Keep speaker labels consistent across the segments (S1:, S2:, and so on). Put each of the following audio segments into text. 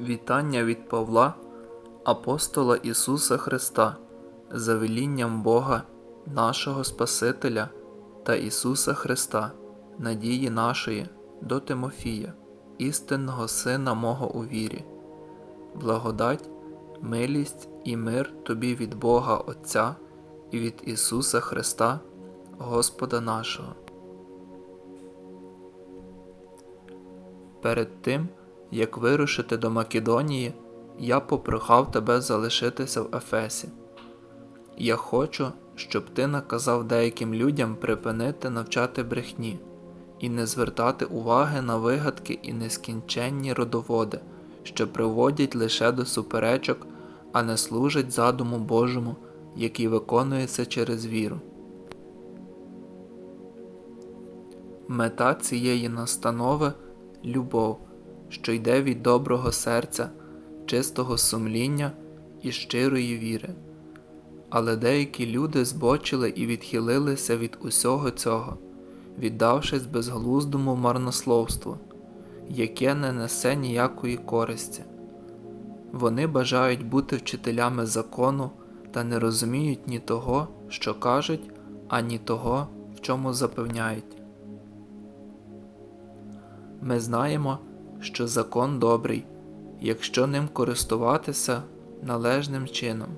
S1: Вітання від Павла, апостола Ісуса Христа, за велінням Бога, нашого Спасителя та Ісуса Христа, надії нашої, до Тимофія, істинного Сина мого у вірі, благодать, милість і мир тобі від Бога Отця і від Ісуса Христа, Господа нашого. Перед тим, як вирушити до Македонії, я попрохав тебе залишитися в Ефесі. Я хочу, щоб ти наказав деяким людям припинити навчати брехні і не звертати уваги на вигадки і нескінченні родоводи, що приводять лише до суперечок, а не служать задуму Божому, який виконується через віру. Мета цієї настанови любов, що йде від доброго серця, чистого сумління і щирої віри. Але деякі люди збочили і відхилилися від усього цього, віддавшись безглуздому марнословству, яке не несе ніякої користі. Вони бажають бути вчителями закону та не розуміють ні того, що кажуть, ані того, в чому запевняють. Ми знаємо, що закон добрий, якщо ним користуватися належним чином.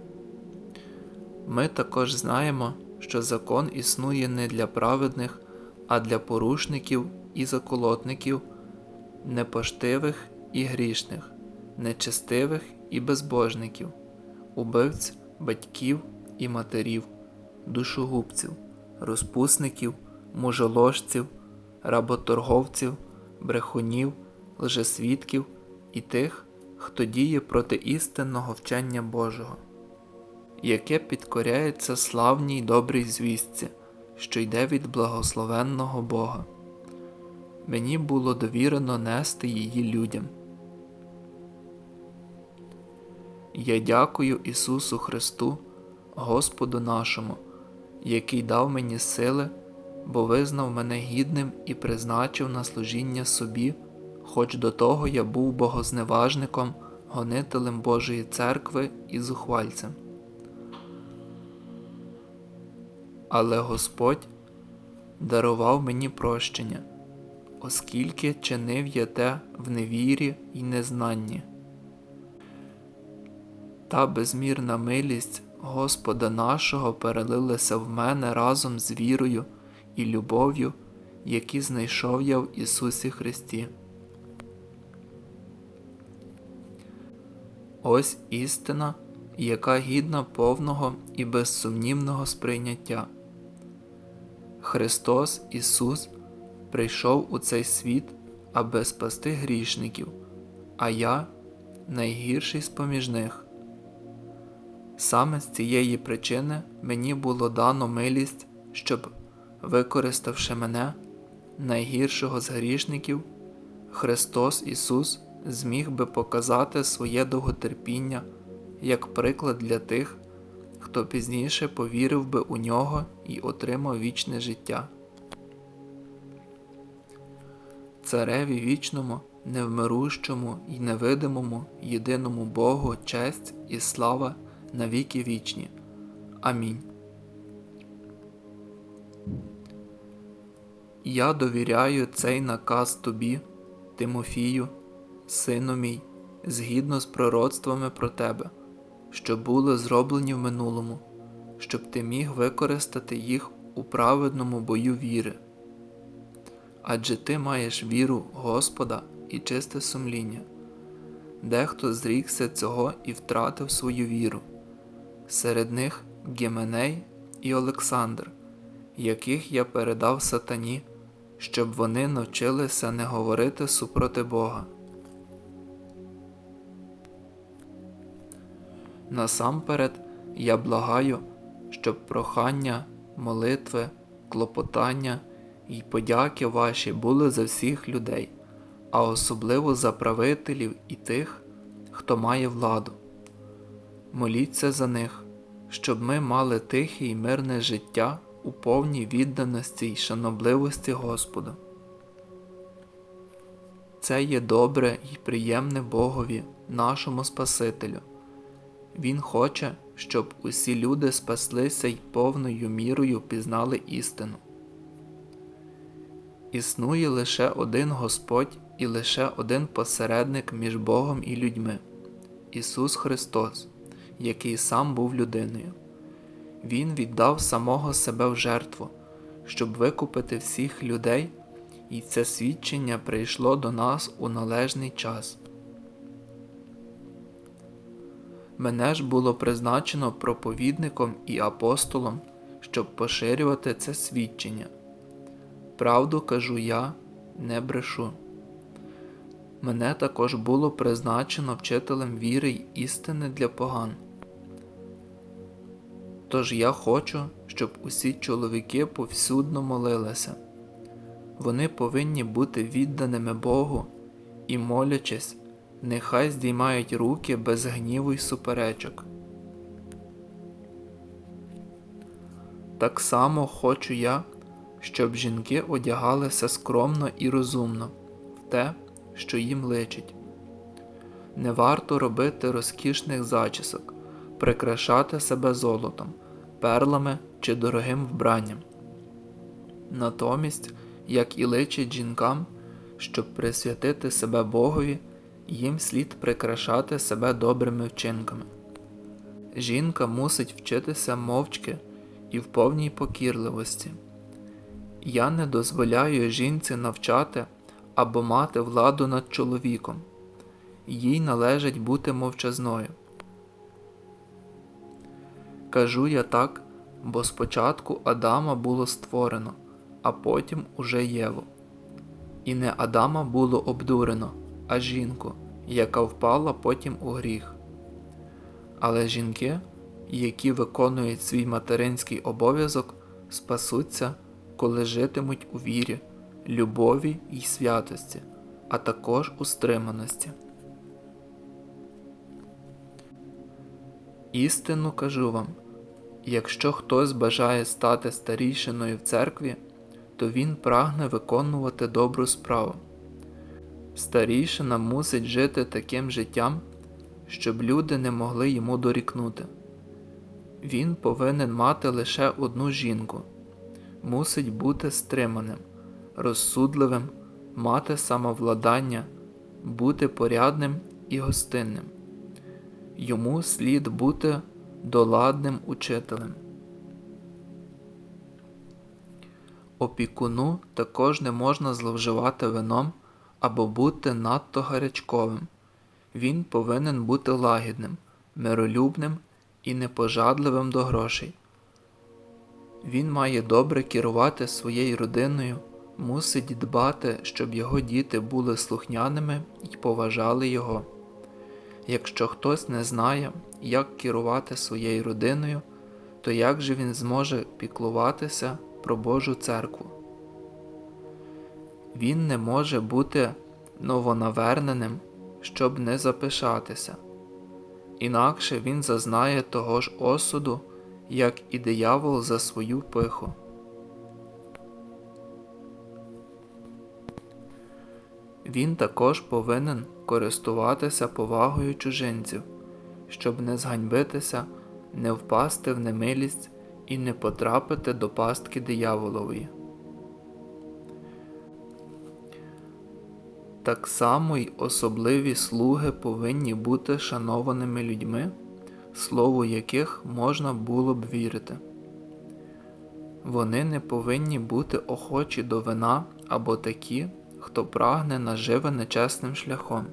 S1: Ми також знаємо, що закон існує не для праведних, а для порушників і заколотників, непоштивих і грішних, нечестивих і безбожників, убивць, батьків і матерів, душогубців, розпусників, мужоложців, работорговців, брехунів, лжесвідків і тих, хто діє проти істинного вчення Божого, яке підкоряється славній добрій звістці, що йде від благословенного Бога. Мені було довірено нести її людям. Я дякую Ісусу Христу, Господу нашому, який дав мені сили, бо визнав мене гідним і призначив на служіння собі, хоч до того я був богозневажником, гонителем Божої церкви і зухвальцем. Але Господь дарував мені прощення, оскільки чинив я те в невірі й незнанні. Та безмірна милість Господа нашого перелилася в мене разом з вірою і любов'ю, які знайшов я в Ісусі Христі. Ось істина, яка гідна повного і безсумнівного сприйняття. Христос Ісус прийшов у цей світ, аби спасти грішників, а я найгірший з поміж них. Саме з цієї причини мені було дано милість, щоб, використавши мене, найгіршого з грішників, Христос Ісус зміг би показати своє довготерпіння як приклад для тих, хто пізніше повірив би у нього і отримав вічне життя. Цареві вічному, невмирущому і невидимому, єдиному Богу честь і слава на віки вічні. Амінь. Я довіряю цей наказ тобі, Тимофію, сину мій, згідно з пророцтвами про тебе, що були зроблені в минулому, щоб ти міг використати їх у праведному бою віри. Адже ти маєш віру Господа і чисте сумління. Дехто зрікся цього і втратив свою віру. Серед них Гіменей і Олександр, яких я передав сатані, щоб вони навчилися не говорити супроти Бога. Насамперед я благаю, щоб прохання, молитви, клопотання і подяки ваші були за всіх людей, а особливо за правителів і тих, хто має владу. Моліться за них, щоб ми мали тихе і мирне життя у повній відданості й шанобливості Господу. Це є добре і приємне Богові нашому Спасителю. Він хоче, щоб усі люди спаслися й повною мірою пізнали істину. Існує лише один Господь і лише один посередник між Богом і людьми Ісус Христос, який сам був людиною. Він віддав самого себе в жертву, щоб викупити всіх людей, і це свідчення прийшло до нас у належний час. Мене ж було призначено проповідником і апостолом, щоб поширювати це свідчення. Правду кажу я, не брешу. Мене також було призначено вчителем віри й істини для поган. Тож я хочу, щоб усі чоловіки повсюдно молилися. Вони повинні бути відданими Богу і, молячись, нехай здіймають руки без гніву й суперечок. Так само хочу я, щоб жінки одягалися скромно і розумно в те, що їм личить. Не варто робити розкішних зачісок, прикрашати себе золотом, перлами чи дорогим вбранням. Натомість, як і личить жінкам, щоб присвятити себе Богові, їм слід прикрашати себе добрими вчинками. Жінка мусить вчитися мовчки і в повній покірливості. Я не дозволяю жінці навчати або мати владу над чоловіком, їй належить бути мовчазною. Кажу я так, бо спочатку Адама було створено, а потім уже Єву. І не Адама було обдурено, а жінку, яка впала потім у гріх. Але жінки, які виконують свій материнський обов'язок, спасуться, коли житимуть у вірі, любові й святості, а також у стриманості. Істину кажу вам якщо хтось бажає стати старішиною в церкві, то він прагне виконувати добру справу. Старішина мусить жити таким життям, щоб люди не могли йому дорікнути. Він повинен мати лише одну жінку, мусить бути стриманим, розсудливим, мати самовладання, бути порядним і гостинним. Йому слід бути доладним учителем. Опікуну також не можна зловживати вином або бути надто гарячковим. Він повинен бути лагідним, миролюбним і непожадливим до грошей. Він має добре керувати своєю родиною, мусить дбати, щоб його діти були слухняними і поважали його. Якщо хтось не знає, як керувати своєю родиною, то як же він зможе піклуватися про Божу церкву? Він не може бути новонаверненим, щоб не запишатися, інакше він зазнає того ж осуду, як і диявол за свою пиху. Він також повинен користуватися повагою чужинців, щоб не зганьбитися, не впасти в немилість і не потрапити до пастки дияволової. Так само й особливі слуги повинні бути шанованими людьми, слову яких можна було б вірити. Вони не повинні бути охочі до вина або такі, хто прагне наживи нечесним шляхом.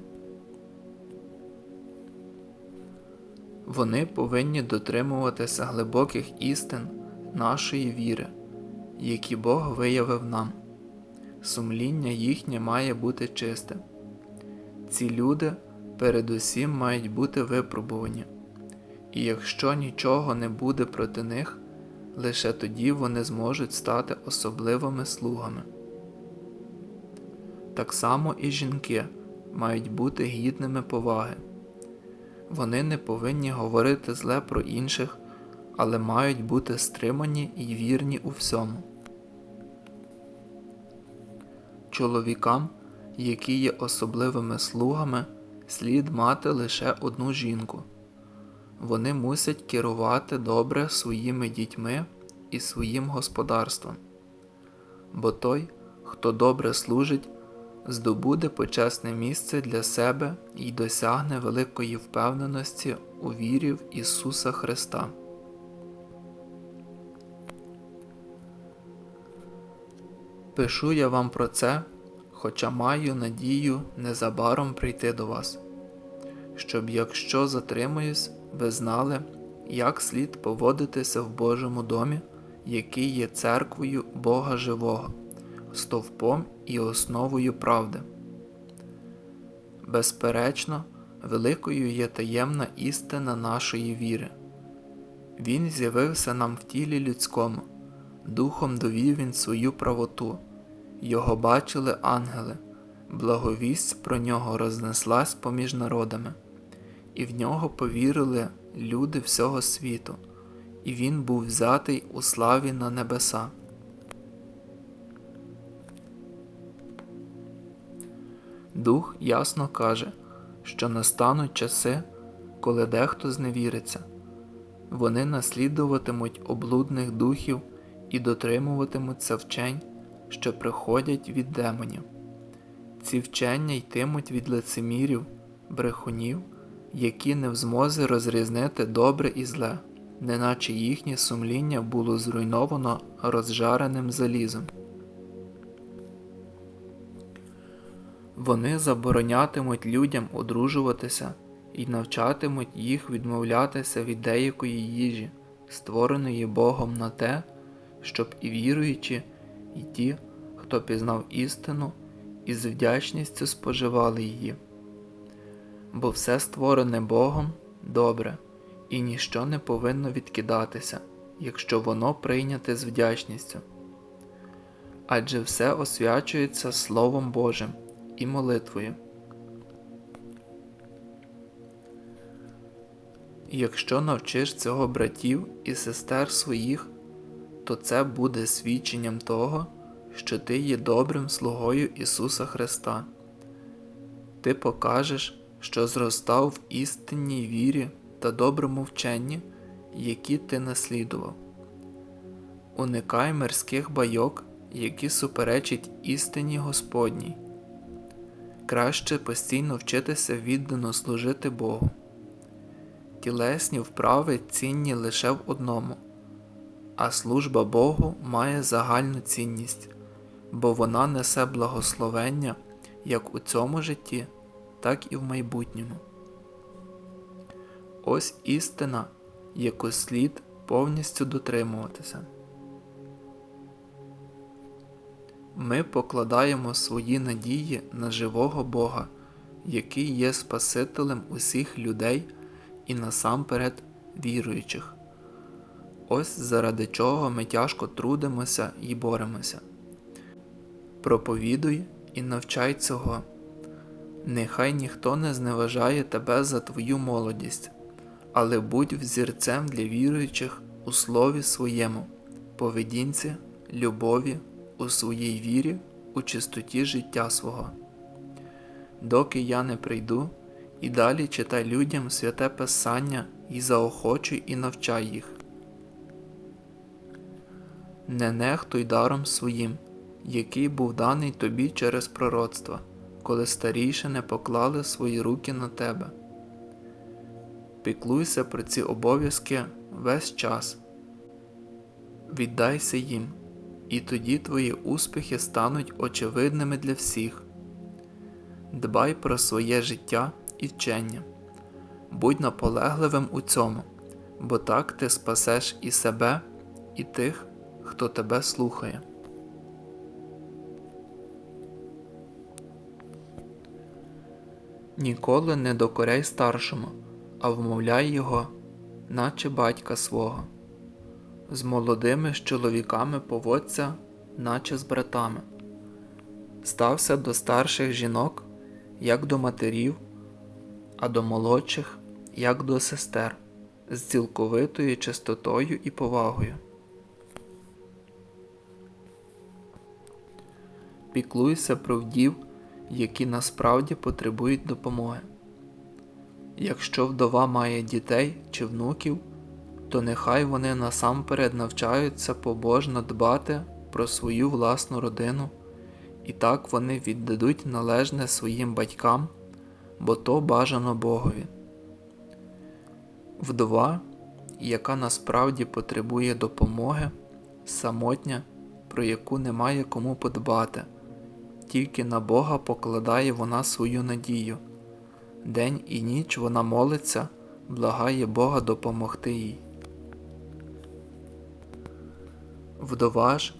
S1: Вони повинні дотримуватися глибоких істин нашої віри, які Бог виявив нам. Сумління їхнє має бути чисте. Ці люди передусім мають бути випробувані, і якщо нічого не буде проти них, лише тоді вони зможуть стати особливими слугами. Так само і жінки мають бути гідними поваги. Вони не повинні говорити зле про інших, але мають бути стримані і вірні у всьому. Чоловікам, які є особливими слугами, слід мати лише одну жінку. Вони мусять керувати добре своїми дітьми і своїм господарством. Бо той, хто добре служить, здобуде почесне місце для себе і досягне великої впевненості у вірі в Ісуса Христа. Пишу я вам про це, хоча маю надію незабаром прийти до вас, щоб якщо затримуюсь, ви знали, як слід поводитися в Божому домі, який є церквою Бога Живого, стовпом і основою правди. Безперечно, великою є таємна істина нашої віри. Він з'явився нам в тілі людському, духом довів він свою правоту, його бачили ангели, благовість про нього рознеслась поміж народами, і в нього повірили люди всього світу, і він був взятий у славі на небеса. Дух ясно каже, що настануть часи, коли дехто зневіриться. Вони наслідуватимуть облудних духів і дотримуватимуться вчень, що приходять від демонів. Ці вчення йтимуть від лицемірів, брехунів, які не в змозі розрізнити добре і зле, неначе їхнє сумління було зруйновано розжареним залізом. Вони заборонятимуть людям одружуватися і навчатимуть їх відмовлятися від деякої їжі, створеної Богом на те, щоб і віруючі, і ті, хто пізнав істину, із вдячністю споживали її. Бо все створене Богом добре, і ніщо не повинно відкидатися, якщо воно прийняте з вдячністю. Адже все освячується Словом Божим і молитвою. Якщо навчиш цього братів і сестер своїх, то це буде свідченням того, що ти є добрим слугою Ісуса Христа. Ти покажеш, що зростав в істинній вірі та доброму вченні, які ти наслідував. Уникай мирських байок, які суперечать істині Господній. Краще постійно вчитися віддано служити Богу. Тілесні вправи цінні лише в одному, а служба Богу має загальну цінність, бо вона несе благословення як у цьому житті, так і в майбутньому. Ось істина, яку слід повністю дотримуватися. Ми покладаємо свої надії на живого Бога, який є Спасителем усіх людей і насамперед віруючих. Ось заради чого ми тяжко трудимося і боремося. Проповідуй і навчай цього. Нехай ніхто не зневажає тебе за твою молодість, але будь взірцем для віруючих у слові своєму, поведінці, любові, у своїй вірі, у чистоті життя свого. Доки я не прийду, і далі читай людям святе Писання і заохочуй і навчай їх. Не нехтуй даром своїм, який був даний тобі через пророцтва, коли старіші не поклали свої руки на тебе. Піклуйся про ці обов'язки весь час, віддайся їм, і тоді твої успіхи стануть очевидними для всіх. Дбай про своє життя і вчення, будь наполегливим у цьому, бо так ти спасеш і себе, і тих, хто тебе слухає. Ніколи не докоряй старшому, а вмовляй його, наче батька свого. З молодими з чоловіками поводься, наче з братами. Стався до старших жінок, як до матерів, а до молодших, як до сестер, з цілковитою чистотою і повагою. Піклуйся про вдів, які насправді потребують допомоги. Якщо вдова має дітей чи внуків, то нехай вони насамперед навчаються побожно дбати про свою власну родину, і так вони віддадуть належне своїм батькам, бо то бажано Богові. Вдова, яка насправді потребує допомоги, самотня, про яку немає кому подбати, тільки на Бога покладає вона свою надію. День і ніч вона молиться, благає Бога допомогти їй. Вдова ж,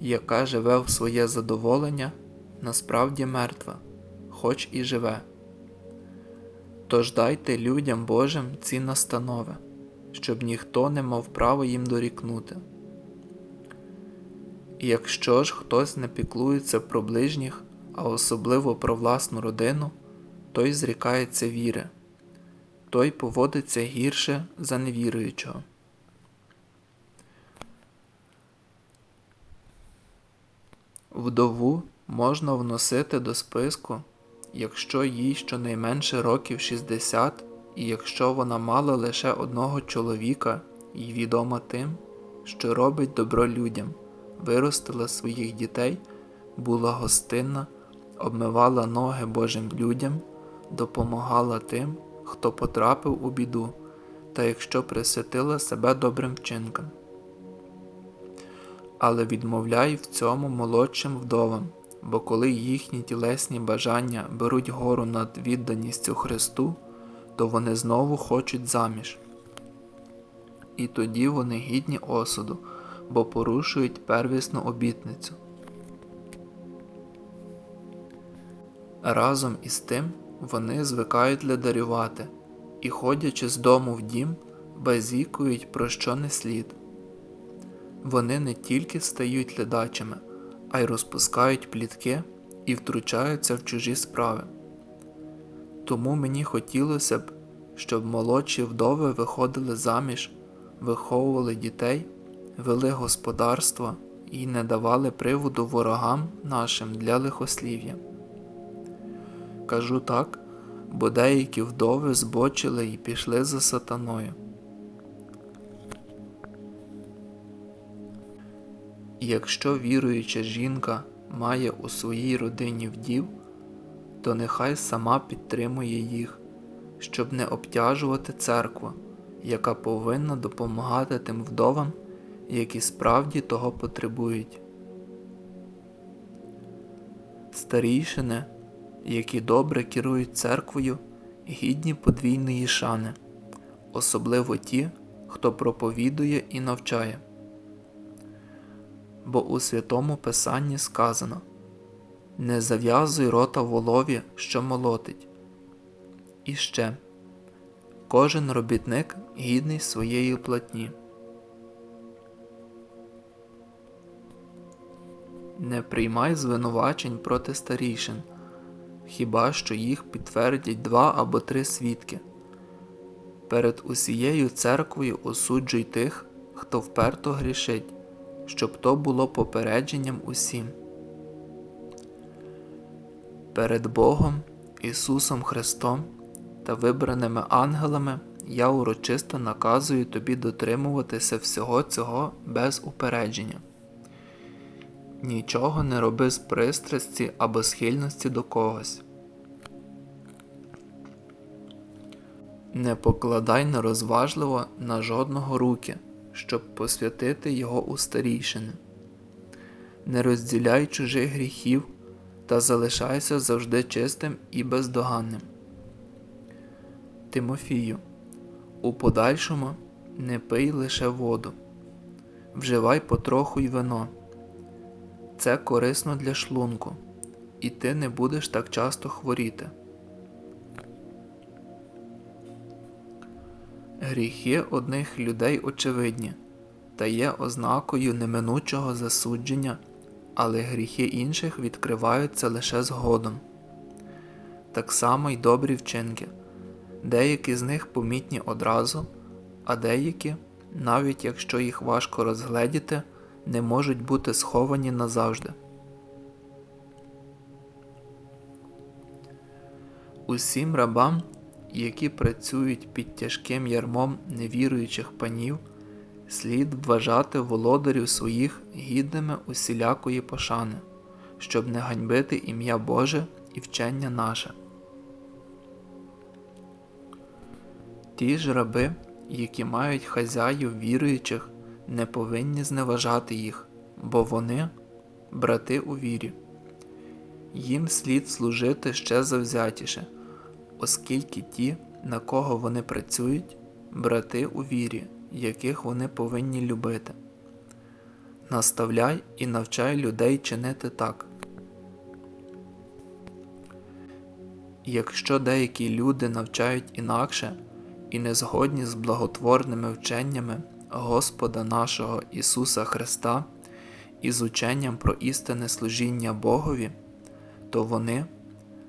S1: яка живе в своє задоволення, насправді мертва, хоч і живе. Тож дайте людям Божим ці настанови, щоб ніхто не мав права їм дорікнути. Якщо ж хтось не піклується про ближніх, а особливо про власну родину, той зрікається віри, той поводиться гірше за невіруючого. Вдову можна вносити до списку, якщо їй щонайменше років 60, і якщо вона мала лише одного чоловіка і відома тим, що робить добро людям, виростила своїх дітей, була гостинна, обмивала ноги Божим людям, допомагала тим, хто потрапив у біду, та якщо присвятила себе добрим вчинкам але відмовляй в цьому молодшим вдовам, бо коли їхні тілесні бажання беруть гору над відданістю Христу, то вони знову хочуть заміж. І тоді вони гідні осуду, бо порушують первісну обітницю. Разом із тим вони звикають ледарювати і, ходячи з дому в дім, базікують про що не слід. Вони не тільки стають ледачими, а й розпускають плітки і втручаються в чужі справи. Тому мені хотілося б, щоб молодші вдови виходили заміж, виховували дітей, вели господарство і не давали приводу ворогам нашим для лихослів'я. Кажу так, бо деякі вдови збочили і пішли за сатаною. Якщо віруюча жінка має у своїй родині вдів, то нехай сама підтримує їх, щоб не обтяжувати церкву, яка повинна допомагати тим вдовам, які справді того потребують. Старійшини, які добре керують церквою, гідні подвійної шани, особливо ті, хто проповідує і навчає бо у святому Писанні сказано Не зав'язуй рота волові, що молотить. І ще кожен робітник гідний своєї платні. Не приймай звинувачень проти старішин, хіба що їх підтвердять два або три свідки. Перед усією церквою осуджуй тих, хто вперто грішить щоб то було попередженням усім. Перед Богом, Ісусом Христом та вибраними ангелами я урочисто наказую тобі дотримуватися всього цього без упередження. Нічого не роби з пристрасті або схильності до когось. Не покладай нерозважливо на жодного руки щоб посвятити його у старійшини. Не розділяй чужих гріхів та залишайся завжди чистим і бездоганним. Тимофію, у подальшому не пий лише воду, вживай потроху й вино. Це корисно для шлунку, і ти не будеш так часто хворіти. Гріхи одних людей очевидні та є ознакою неминучого засудження, але гріхи інших відкриваються лише згодом. Так само й добрі вчинки. Деякі з них помітні одразу, а деякі, навіть якщо їх важко розгледіти, не можуть бути сховані назавжди. Усім рабам які працюють під тяжким ярмом невіруючих панів, слід вважати володарів своїх гідними усілякої пошани, щоб не ганьбити ім'я Боже і вчення наше. Ті ж раби, які мають хазяїв віруючих, не повинні зневажати їх, бо вони брати у вірі. Їм слід служити ще завзятіше, оскільки ті, на кого вони працюють, брати у вірі, яких вони повинні любити. Наставляй і навчай людей чинити так. Якщо деякі люди навчають інакше і не згодні з благотворними вченнями Господа нашого Ісуса Христа і з ученням про істинне служіння Богові, то вони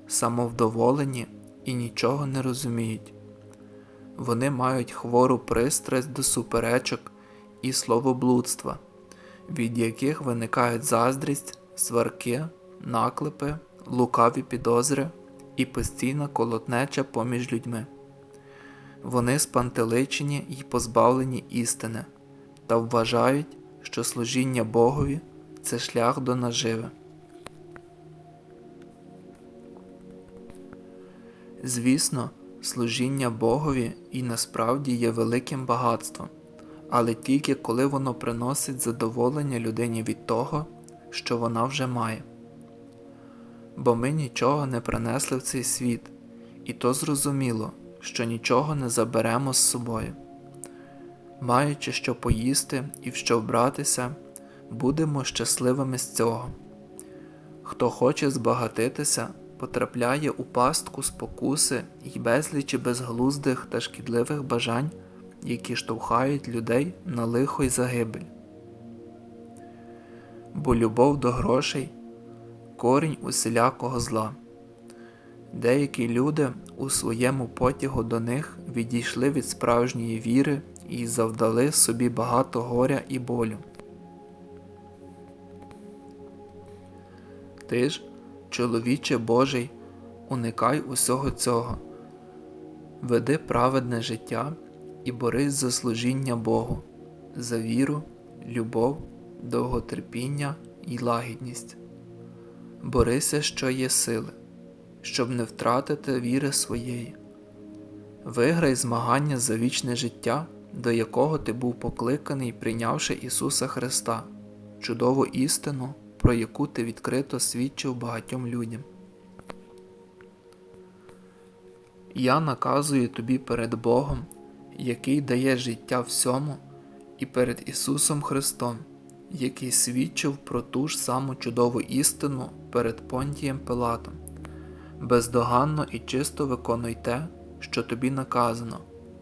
S1: самовдоволені і нічого не розуміють. Вони мають хвору пристрасть до суперечок і словоблудства, від яких виникають заздрість, сварки, наклепи, лукаві підозри і постійна колотнеча поміж людьми. Вони спантеличені й позбавлені істини та вважають, що служіння Богові це шлях до наживи. Звісно, служіння Богові і насправді є великим багатством, але тільки коли воно приносить задоволення людині від того, що вона вже має. Бо ми нічого не принесли в цей світ, і то зрозуміло, що нічого не заберемо з собою. Маючи що поїсти і в що вбратися, будемо щасливими з цього. Хто хоче збагатитися, потрапляє у пастку спокуси й безлічі безглуздих та шкідливих бажань, які штовхають людей на лихо й загибель. Бо любов до грошей корінь усілякого зла. Деякі люди у своєму потягу до них відійшли від справжньої віри і завдали собі багато горя і болю. Ти ж, чоловіче Божий, уникай усього цього, веди праведне життя і борись за служіння Богу, за віру, любов, довготерпіння і лагідність. Борися, що є сили, щоб не втратити віри своєї. Виграй змагання за вічне життя, до якого ти був покликаний, прийнявши Ісуса Христа, чудову істину, про яку ти відкрито свідчив багатьом людям. Я наказую тобі перед Богом, який дає життя всьому, і перед Ісусом Христом, який свідчив про ту ж саму чудову істину перед Понтієм Пилатом. Бездоганно і чисто виконуй те, що тобі наказано,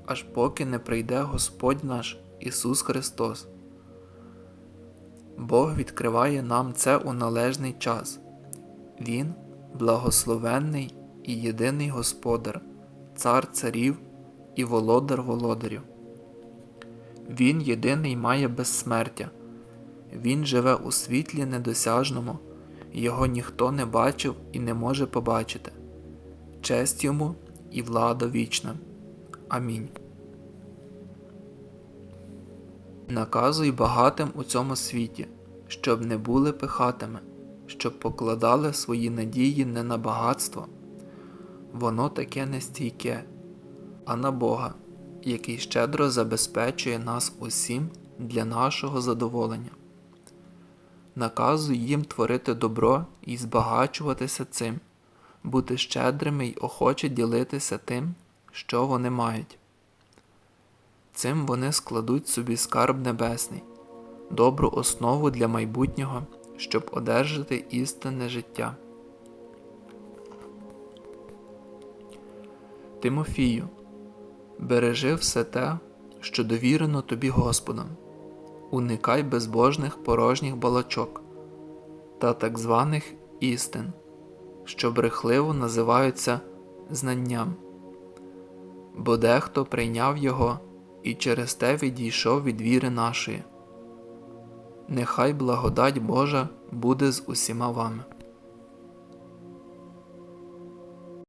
S1: аж поки не прийде Господь наш Ісус Христос. Бог відкриває нам це у належний час. Він благословенний і єдиний Господар, Цар царів і володар володарів. Він єдиний має безсмертя, Він живе у світлі недосяжному, його ніхто не бачив і не може побачити. Честь йому і влада вічна. Амінь. Наказуй багатим у цьому світі, щоб не були пихатими, щоб покладали свої надії не на багатство. Воно таке нестійке, а на Бога, який щедро забезпечує нас усім для нашого задоволення. Наказуй їм творити добро і збагачуватися цим, бути щедрими й охоче ділитися тим, що вони мають. Цим вони складуть собі скарб небесний, добру основу для майбутнього, щоб одержати істинне життя. Тимофію, бережи все те, що довірено тобі Господом, уникай безбожних порожніх балачок та так званих істин, що брехливо називаються знанням, бо дехто прийняв його і через те відійшов від віри нашої. Нехай благодать Божа буде з усіма вами.